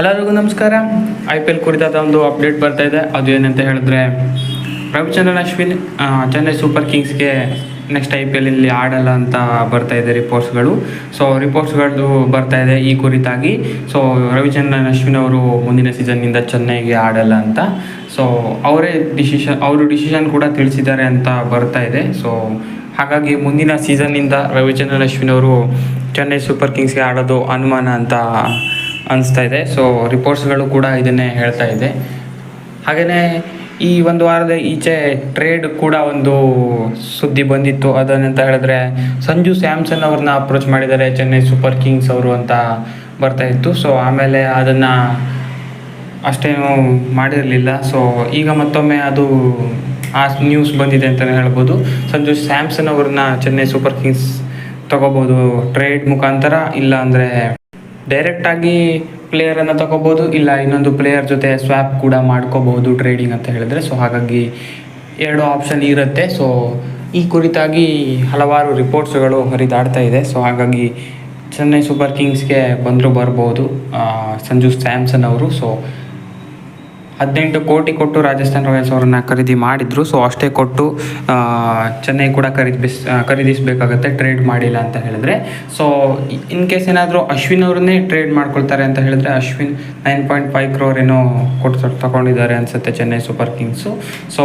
ಎಲ್ಲರಿಗೂ ನಮಸ್ಕಾರ. I P L ಕುರಿತಾದ ಒಂದು ಅಪ್ಡೇಟ್ ಬರ್ತಾ ಇದೆ. ಅದು ಏನಂತ ಹೇಳಿದ್ರೆ, ರವಿಚಂದ್ರನ್, ಅಶ್ವಿನ್ ಚೆನ್ನೈ ಸೂಪರ್ ಕಿಂಗ್ಸ್ಗೆ ನೆಕ್ಸ್ಟ್ ಐ ಪಿ ಎಲ್ಲಿ ಆಡಲ್ಲ ಅಂತ ಬರ್ತಾ ಇದೆ ರಿಪೋರ್ಟ್ಸ್ಗಳು ಸೊ ರಿಪೋರ್ಟ್ಸ್ಗಳು ಬರ್ತಾ ಇದೆ ಈ ಕುರಿತಾಗಿ. ಸೊ ರವಿಚಂದ್ರನ್, ಅಶ್ವಿನ್ ಅವರು ಮುಂದಿನ ಸೀಸನ್ನಿಂದ ಚೆನ್ನೈಗೆ ಆಡಲ್ಲ ಅಂತ. ಸೊ ಅವರೇ ಡಿಸಿಷನ್ ಅವರು ಡಿಸಿಷನ್ ಕೂಡ ತಿಳಿಸಿದ್ದಾರೆ ಅಂತ ಬರ್ತಾ ಇದೆ. ಸೊ ಹಾಗಾಗಿ ಮುಂದಿನ ಸೀಸನ್ನಿಂದ ರವಿಚಂದ್ರನ್, ಅಶ್ವಿನ್ ಅವರು ಚೆನ್ನೈ ಸೂಪರ್ ಕಿಂಗ್ಸ್ಗೆ ಆಡೋದು ಅನುಮಾನ ಅಂತ ಅನಿಸ್ತಾ ಇದೆ. ಸೊ ರಿಪೋರ್ಟ್ಸ್ಗಳು ಕೂಡ ಇದನ್ನೇ ಹೇಳ್ತಾ ಇದೆ. ಹಾಗೆಯೇ ಈ ಒಂದು ವಾರದ ಈಚೆ ಟ್ರೇಡ್ ಕೂಡ ಒಂದು ಸುದ್ದಿ ಬಂದಿತ್ತು. ಅದನ್ನಂತ ಹೇಳಿದ್ರೆ ಸಂಜು ಸ್ಯಾಮ್ಸನ್ ಅವ್ರನ್ನ ಅಪ್ರೋಚ್ ಮಾಡಿದ್ದಾರೆ. ಚೆನ್ನೈ ಸೂಪರ್ ಕಿಂಗ್ಸ್ ಅವರು ಅಂತ ಬರ್ತಾ ಇತ್ತು. ಸೊ ಆಮೇಲೆ ಅದನ್ನು ಅಷ್ಟೇನು ಮಾಡಿರಲಿಲ್ಲ. ಸೊ ಈಗ ಮತ್ತೊಮ್ಮೆ ಅದು ಆ ನ್ಯೂಸ್ ಬಂದಿದೆ ಅಂತಲೇ ಹೇಳ್ಬೋದು. ಸಂಜು ಸ್ಯಾಮ್ಸನ್ ಅವ್ರನ್ನ ಚೆನ್ನೈ ಸೂಪರ್ ಕಿಂಗ್ಸ್ ತಗೋಬೋದು ಟ್ರೇಡ್ ಮುಖಾಂತರ. ಇಲ್ಲ ಅಂದರೆ ಡೈರೆಕ್ಟಾಗಿ ಪ್ಲೇಯರನ್ನು ತಗೋಬೋದು, ಇಲ್ಲ ಇನ್ನೊಂದು ಪ್ಲೇಯರ್ ಜೊತೆ ಸ್ವಾಪ್ ಕೂಡ ಮಾಡ್ಕೋಬಹುದು ಟ್ರೇಡಿಂಗ್ ಅಂತ ಹೇಳಿದ್ರೆ. ಸೊ ಹಾಗಾಗಿ ಎರಡು ಆಪ್ಷನ್ ಇರುತ್ತೆ. ಸೊ ಈ ಕುರಿತಾಗಿ ಹಲವಾರು ರಿಪೋರ್ಟ್ಸ್ಗಳು ಹರಿದಾಡ್ತಾ ಇದೆ. ಸೊ ಹಾಗಾಗಿ ಚೆನ್ನೈ ಸೂಪರ್ ಕಿಂಗ್ಸ್ಗೆ ಬಂದರೂ ಬರ್ಬೋದು ಸಂಜು ಸ್ಯಾಮ್ಸನ್ ಅವರು. ಸೊ ಹದಿನೆಂಟು ಕೋಟಿ ಕೊಟ್ಟು ರಾಜಸ್ಥಾನ್ ರಾಯಲ್ಸ್ ಅವರನ್ನ ಖರೀದಿ ಮಾಡಿದ್ರು. ಸೊ ಅಷ್ಟೇ ಕೊಟ್ಟು ಚೆನ್ನೈ ಕೂಡ ಖರೀದಿಸ್ ಖರೀದಿಸಬೇಕಾಗತ್ತೆ ಟ್ರೇಡ್ ಮಾಡಿಲ್ಲ ಅಂತ ಹೇಳಿದ್ರೆ. ಸೊ ಇನ್ ಕೇಸ್ ಏನಾದರೂ ಅಶ್ವಿನ್ ಅವ್ರನ್ನೇ ಟ್ರೇಡ್ ಮಾಡ್ಕೊಳ್ತಾರೆ ಅಂತ ಹೇಳಿದ್ರೆ Ashwin nine point five crore ಏನೋ ಕೊಟ್ಟು ತಗೊಂಡಿದ್ದಾರೆ ಅನ್ಸುತ್ತೆ Chennai super kings so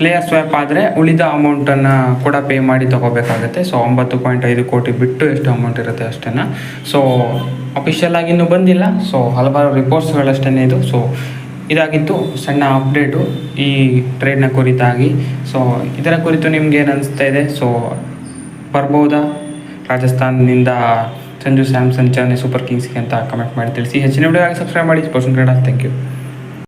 player swap ಆದರೆ ಉಳಿದ ಅಮೌಂಟನ್ನು ಕೂಡ ಪೇ ಮಾಡಿ ತಗೋಬೇಕಾಗತ್ತೆ. ಸೊ ಒಂಬತ್ತು ಪಾಯಿಂಟ್ ಐದು ಕೋಟಿ ಬಿಟ್ಟು ಎಷ್ಟು ಅಮೌಂಟ್ ಇರುತ್ತೆ ಅಷ್ಟನ್ನು ಸೊ ಅಫಿಷಿಯಲ್ ಆಗಿ ಇನ್ನೂ ಬಂದಿಲ್ಲ. ಸೊ ಹಲವಾರು ರಿಪೋರ್ಟ್ಸ್ಗಳಷ್ಟೇ ಇದು. ಸೊ ಇದಾಗಿತ್ತು, ಸಣ್ಣ ಅಪ್ಡೇಟು ಈ ಟ್ರೇಡ್ನ ಕುರಿತಾಗಿ. ಸೊ ಇದರ ಕುರಿತು ನಿಮ್ಗೆ ಏನು ಅನಿಸ್ತಾ ಇದೆ? ಸೊ ಬರ್ಬೋದಾ? ರಾಜಸ್ಥಾನದಿಂದ ಸಂಜು ಸ್ಯಾಮ್ಸನ್ ಚೆನ್ನೈ ಸೂಪರ್ ಕಿಂಗ್ಸ್ಗೆ ಅಂತ ಕಮೆಂಟ್ ಮಾಡಿ ತಿಳಿಸಿ. ಹೆಚ್ಚಿನ ವಿಡಿಯೋ ಸಬ್ಸ್ಕ್ರೈಬ್ ಮಾಡಿ. ಸ್ಪೋರ್ಟ್ಸ್ ಕ್ರೀಡಾ ಥ್ಯಾಂಕ್ ಯು